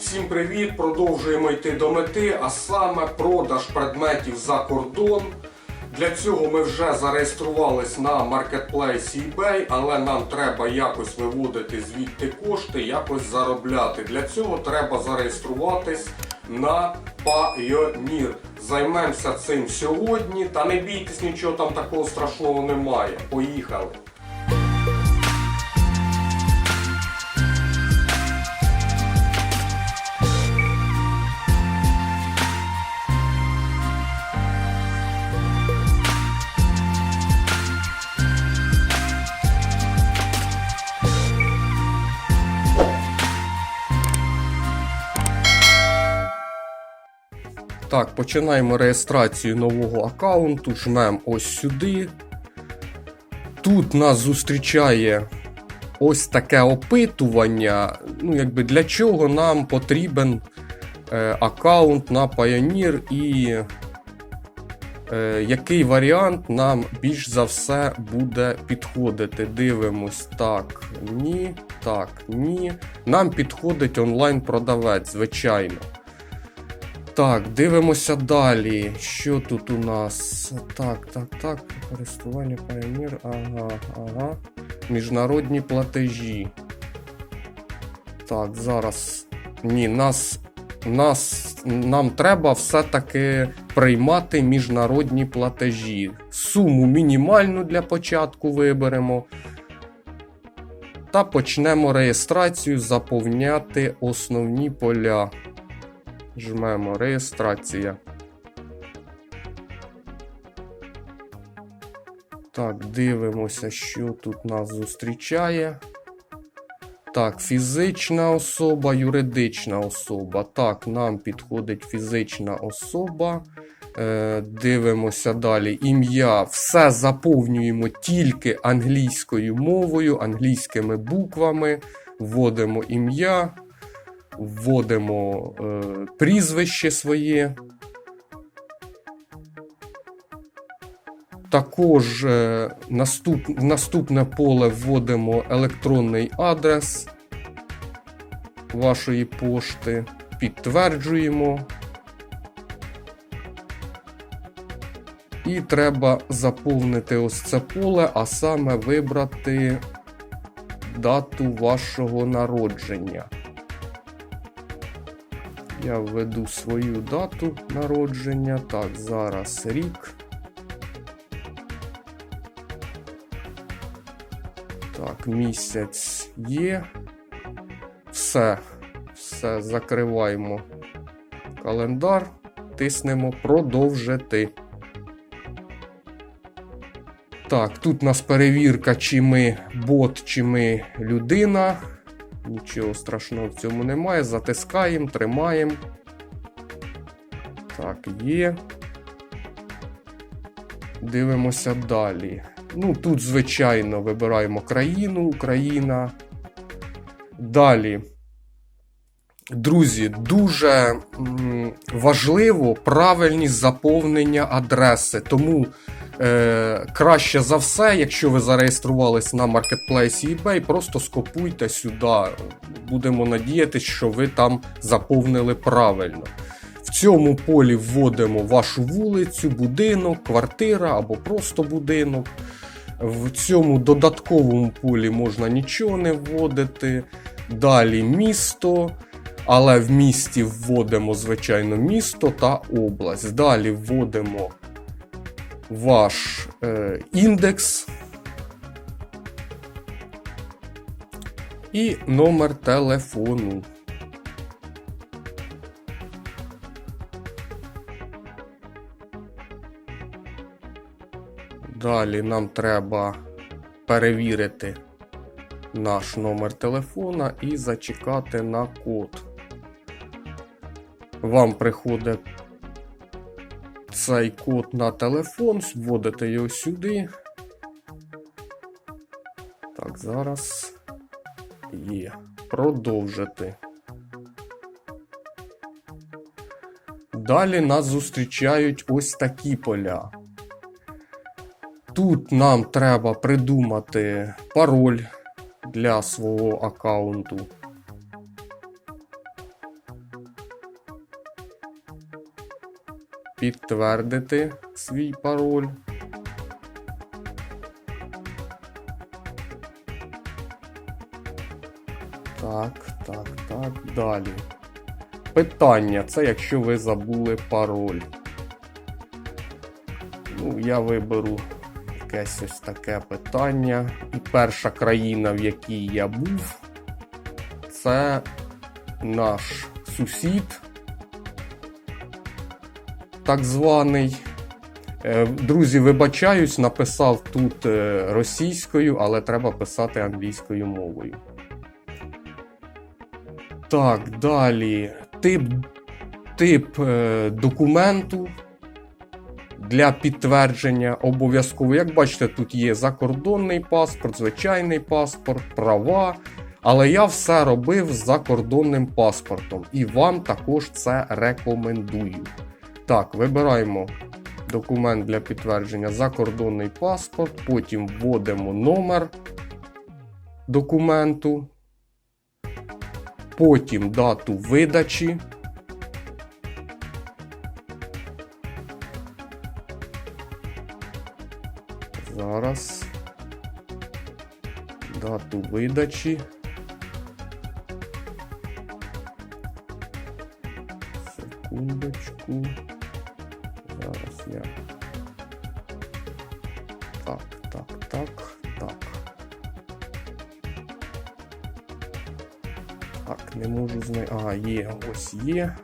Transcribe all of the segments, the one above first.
Всім привіт! Продовжуємо йти до мети, а саме продаж предметів за кордон. Для цього ми вже зареєструвались на маркетплейсі eBay, але нам треба якось виводити звідти кошти, якось заробляти. Для цього треба зареєструватись на Payoneer. Займемося цим сьогодні. Та не бійтесь, нічого там такого страшного немає. Поїхали! Так, починаємо реєстрацію нового аккаунту. Жмемо ось сюди. Тут нас зустрічає ось таке опитування. Ну, якби для чого нам потрібен е, аккаунт на Payoneer і е, який варіант нам більш за все буде підходити. Дивимось. Так, ні, так, ні. Нам підходить онлайн-продавець, звичайно. Так, дивимося далі. Що тут у нас? Так, так, так. Користування Pioneer. Ага, ага. Міжнародні платежі. Так, зараз. Ні, нас. Нас, нам треба все-таки приймати міжнародні платежі. Суму мінімальну для початку виберемо. Та почнемо реєстрацію заповняти основні поля. Жмемо реєстрація. Так, дивимося, що тут нас зустрічає. Так, фізична особа, юридична особа. Так, нам підходить фізична особа. Е, дивимося далі. Ім'я. Все заповнюємо тільки англійською мовою, англійськими буквами. Вводимо ім'я вводимо е, прізвище своє. Також е, наступ, в наступне поле вводимо електронний адрес вашої пошти, підтверджуємо. І треба заповнити ось це поле, а саме вибрати дату вашого народження. Я введу свою дату народження. Так, зараз рік. Так, місяць є. Все. Все, закриваємо календар. Тиснемо продовжити. Так, тут у нас перевірка, чи ми бот, чи ми людина. Нічого страшного в цьому немає. Затискаємо, тримаємо. Так, є. Дивимося далі. Ну, тут, звичайно, вибираємо країну, Україна. Далі. Друзі, дуже важливо правильність заповнення адреси. Тому е, краще за все, якщо ви зареєструвались на маркетплейсі eBay, просто скопуйте сюди. Будемо надіятися, що ви там заповнили правильно. В цьому полі вводимо вашу вулицю, будинок, квартира або просто будинок. В цьому додатковому полі можна нічого не вводити. Далі місто. Але в місті вводимо, звичайно, місто та область. Далі вводимо ваш е, індекс і номер телефону. Далі нам треба перевірити наш номер телефона і зачекати на код. Вам приходить цей код на телефон, вводите його сюди. Так, зараз є. Продовжити. Далі нас зустрічають ось такі поля. Тут нам треба придумати пароль для свого аккаунту. Підтвердити свій пароль. Так, так, так, далі. Питання це якщо ви забули пароль. Ну, я виберу якесь ось таке питання. І перша країна, в якій я був, це наш сусід, так званий. Е, Друзі, вибачаюсь, написав тут е, російською, але треба писати англійською мовою. Так, далі. Тип, тип е, документу для підтвердження обов'язково. Як бачите, тут є закордонний паспорт, звичайний паспорт, права. Але я все робив з закордонним паспортом і вам також це рекомендую. Так, вибираємо документ для підтвердження закордонний паспорт, потім вводимо номер документу, потім дату видачі. Зараз дату видачі. Секундочку. Я. Так, так, так, так. Так, не можу знайти. Ага, є, ось є.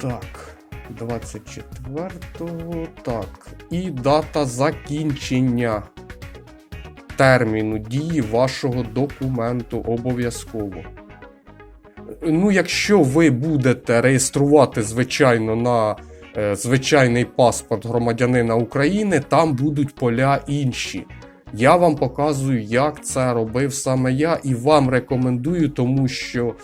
Так, 24-го. Так. І дата закінчення терміну дії вашого документу обов'язково. Ну, якщо ви будете реєструвати, звичайно, на е, звичайний паспорт громадянина України, там будуть поля інші. Я вам показую, як це робив саме я, і вам рекомендую, тому що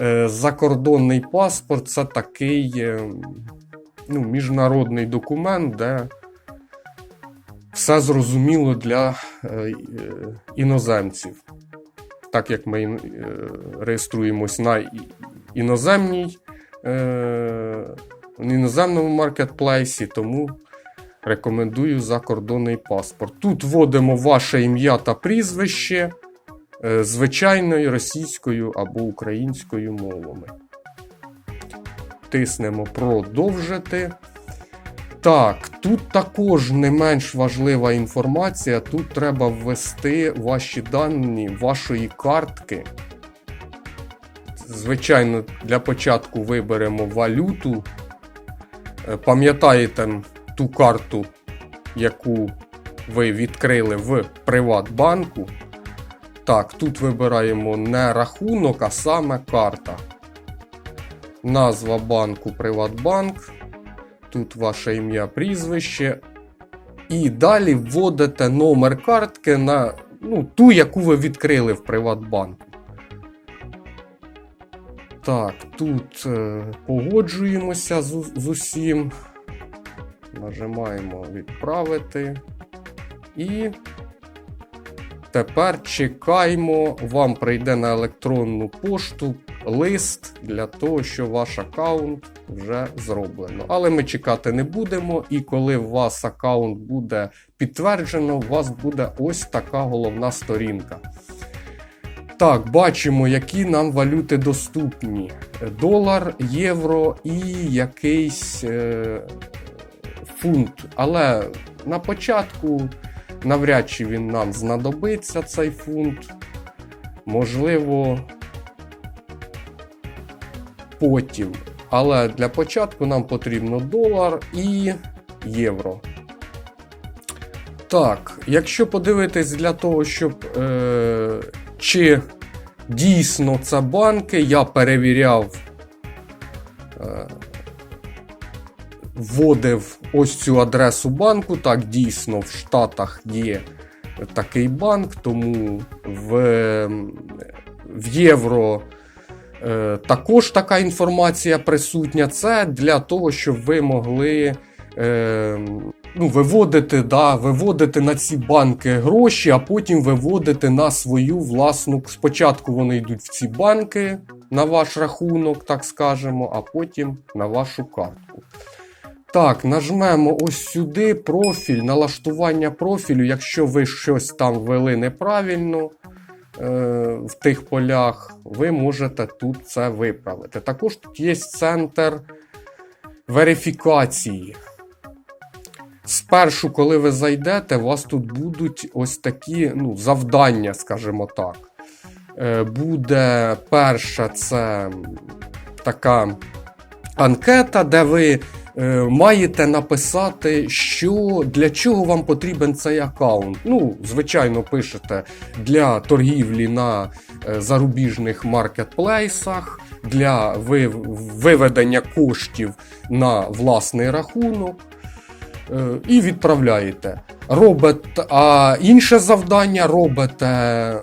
е, закордонний паспорт це такий е, ну, міжнародний документ, де все зрозуміло для е, е, іноземців. Так як ми е, реєструємось на іноземній, е, іноземному маркетплейсі, тому рекомендую закордонний паспорт. Тут вводимо ваше ім'я та прізвище е, звичайною російською або українською мовами. Тиснемо продовжити. Так, тут також не менш важлива інформація. Тут треба ввести ваші дані вашої картки. Звичайно, для початку виберемо валюту. Е, Пам'ятаєте ту карту, яку ви відкрили в Приватбанку. Так, тут вибираємо не рахунок, а саме карта. Назва банку Приватбанк. Тут ваше ім'я, прізвище. І далі вводите номер картки на ну, ту, яку ви відкрили в Приватбанку. Так, тут е, погоджуємося з, з усім. Нажимаємо відправити. І тепер чекаємо, вам прийде на електронну пошту лист для того, що ваш аккаунт вже зроблено. Але ми чекати не будемо, і коли у вас аккаунт буде підтверджено, у вас буде ось така головна сторінка. Так, бачимо, які нам валюти доступні: долар, євро і якийсь е, фунт. Але на початку навряд чи він нам знадобиться, цей фунт. Можливо, потім. Але для початку нам потрібно долар і євро. Так, якщо подивитись для того, щоб е, чи дійсно це банки, я перевіряв, е, вводив ось цю адресу банку. Так, дійсно, в Штатах є такий банк, тому в, в євро. Е, Також така інформація присутня. Це для того, щоб ви могли е, ну, виводити, да, виводити на ці банки гроші, а потім виводити на свою власну. Спочатку вони йдуть в ці банки, на ваш рахунок, так скажемо, а потім на вашу картку. Так, нажмемо ось сюди профіль, налаштування профілю. Якщо ви щось там ввели неправильно в тих полях, ви можете тут це виправити. Також тут є центр верифікації. Спершу, коли ви зайдете, у вас тут будуть ось такі ну, завдання, скажімо так. Е, Буде перша це така анкета, де ви е, маєте написати, що для чого вам потрібен цей аккаунт. Ну, звичайно, пишете для торгівлі на е, зарубіжних маркетплейсах, для виведення коштів на власний рахунок. е, І відправляєте. Робите, а інше завдання робите е,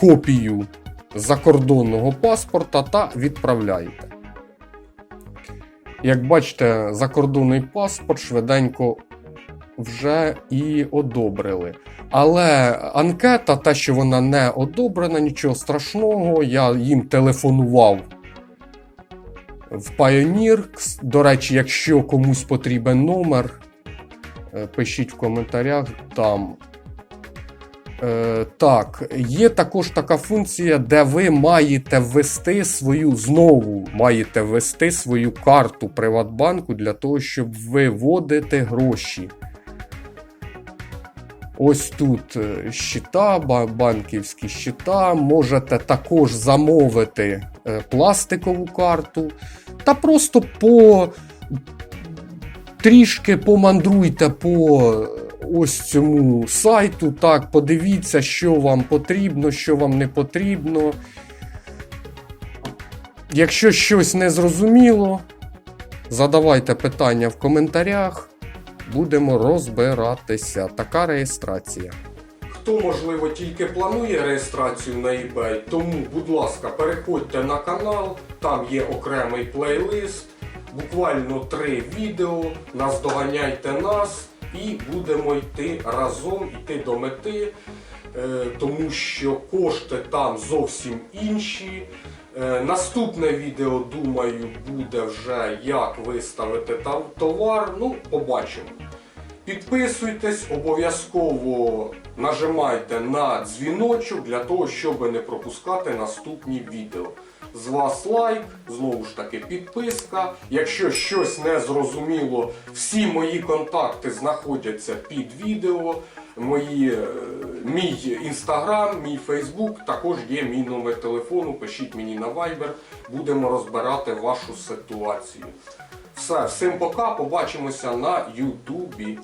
копію закордонного паспорта та відправляєте. Як бачите, закордонний паспорт швиденько вже і одобрили. Але анкета, те, що вона не одобрена, нічого страшного. Я їм телефонував в Pioneer. До речі, якщо комусь потрібен номер, е, пишіть в коментарях там. Е, так, є також така функція, де ви маєте ввести свою знову маєте ввести свою карту Приватбанку для того, щоб виводити гроші. Ось тут е, щита, банківські щита. Можете також замовити е, пластикову карту. Та просто по трішки помандруйте по е, ось цьому сайту. Так, подивіться, що вам потрібно, що вам не потрібно. Якщо щось не зрозуміло, задавайте питання в коментарях. Будемо розбиратися. Така реєстрація. Хто, можливо, тільки планує реєстрацію на eBay, тому, будь ласка, переходьте на канал, там є окремий плейлист, буквально три відео, наздоганяйте нас і будемо йти разом, йти до мети, е, тому що кошти там зовсім інші. Е, Наступне відео, думаю, буде вже як виставити там товар. Ну, побачимо. Підписуйтесь, обов'язково нажимайте на дзвіночок для того, щоб не пропускати наступні відео. З вас лайк, знову ж таки, підписка. Якщо щось не зрозуміло, всі мої контакти знаходяться під відео. Мої, е, мій інстаграм, мій Фейсбук, також є мій номер телефону. Пишіть мені на Viber, будемо розбирати вашу ситуацію. Все, всім пока, побачимося на Ютубі.